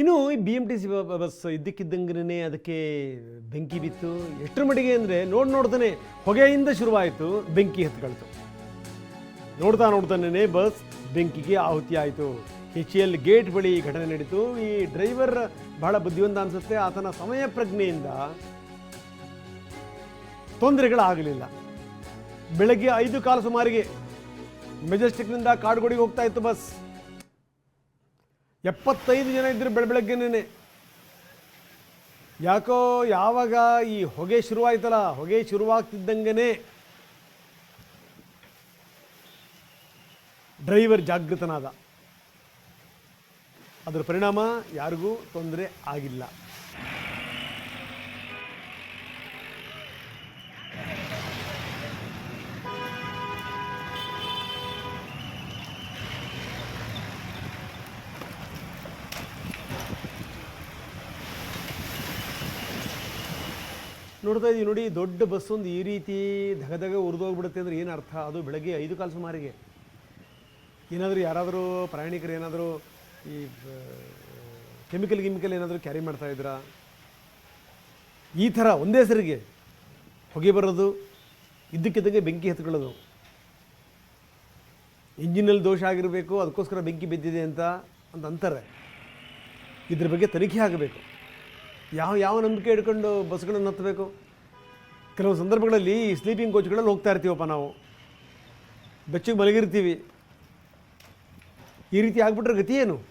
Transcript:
ಇನ್ನು ಈ B M T C bus ಇದ್ದಕ್ಕಿದ್ದಂಗೆ ಅದಕ್ಕೆ ಬೆಂಕಿ ಬಿತ್ತು. ಎಷ್ಟರ ಮಟ್ಟಿಗೆ ಅಂದರೆ ನೋಡಿ ನೋಡ್ತಾನೆ ಹೊಗೆಯಿಂದ ಶುರುವಾಯಿತು, ಬೆಂಕಿ ಹತ್ಕೊಳ್ತು. ನೋಡ್ತಾ ನೋಡ್ತಾನೆ ಬಸ್ ಬೆಂಕಿಗೆ ಆಹುತಿ ಆಯಿತು. ಎಚ್ ಎಲ್ ಗೇಟ್ ಬಳಿ ಘಟನೆ ನಡೀತು. ಈ ಡ್ರೈವರ್ ಬಹಳ ಬುದ್ಧಿವಂತ ಅನಿಸುತ್ತೆ. ಆತನ ಸಮಯ ಪ್ರಜ್ಞೆಯಿಂದ ತೊಂದರೆಗಳಾಗಲಿಲ್ಲ. ಬೆಳಗ್ಗೆ ಐದು ಕಾಲು ಸುಮಾರಿಗೆ ಮೆಜೆಸ್ಟಿಕ್ನಿಂದ ಕಾಡುಗೋಡಿಗೆ ಹೋಗ್ತಾ ಇತ್ತು ಬಸ್. ಎಪ್ಪತ್ತೈದು ಜನ ಇದ್ದರು ಬೆಳ ಯಾಕೋ ಯಾವಾಗ ಈ ಹೊಗೆ ಶುರುವಾಯ್ತಲ್ಲ, ಹೊಗೆ ಶುರುವಾಗ್ತಿದ್ದಂಗೆ ಡ್ರೈವರ್ ಜಾಗೃತನಾದ. ಅದರ ಪರಿಣಾಮ ಯಾರಿಗೂ ತೊಂದರೆ ಆಗಿಲ್ಲ. ನೋಡ್ತಾ ಇದೀವಿ ನೋಡಿ, ದೊಡ್ಡ ಬಸ್ ಒಂದು ಈ ರೀತಿ ಧಗಧಗ ಉರಿದೋಗ್ಬಿಡುತ್ತೆ ಅಂದ್ರೆ ಏನು ಅರ್ಥ? ಅದು ಬೆಳಗ್ಗೆ ಐದು ಕಾಲು ಸುಮಾರಿಗೆ. ಏನಾದರೂ ಯಾರಾದರೂ ಪ್ರಯಾಣಿಕರು ಏನಾದರೂ ಈ ಕೆಮಿಕಲ್ ಗಿಮಿಕಲ್ ಏನಾದರೂ ಕ್ಯಾರಿ ಮಾಡ್ತಾ ಇದ್ರಾ? ಈ ಥರ ಒಂದೇ ಸರಿಗೆ ಹೊಗೆ ಬರೋದು, ಇದ್ದಕ್ಕಿದ್ದಂಗೆ ಬೆಂಕಿ ಹತ್ಕೊಳ್ಳೋದು ಇಂಜಿನಲ್ಲಿ ದೋಷ ಆಗಿರಬೇಕು, ಅದಕ್ಕೋಸ್ಕರ ಬೆಂಕಿ ಬಿದ್ದಿದೆ ಅಂತ ಅಂತ ಅಂತಾರೆ. ಇದ್ರ ಬಗ್ಗೆ ತನಿಖೆ ಆಗಬೇಕು. ಯಾವ ಯಾವ ನಂಬಿಕೆ ಇಟ್ಕೊಂಡು ಬಸ್ಗಳನ್ನು ಹತ್ತಬೇಕು? ಕೆಲವು ಸಂದರ್ಭಗಳಲ್ಲಿ ಸ್ಲೀಪಿಂಗ್ ಕೋಚ್ಗಳಲ್ಲಿ ಹೋಗ್ತಾ ಇರ್ತೀವಪ್ಪ ನಾವು. ಬೆಚ್ಚಗೆ ಮಲಗಿರ್ತೀವಿ. ಈ ರೀತಿ ಆಗ್ಬಿಟ್ರೆ ಗತಿ ಏನು?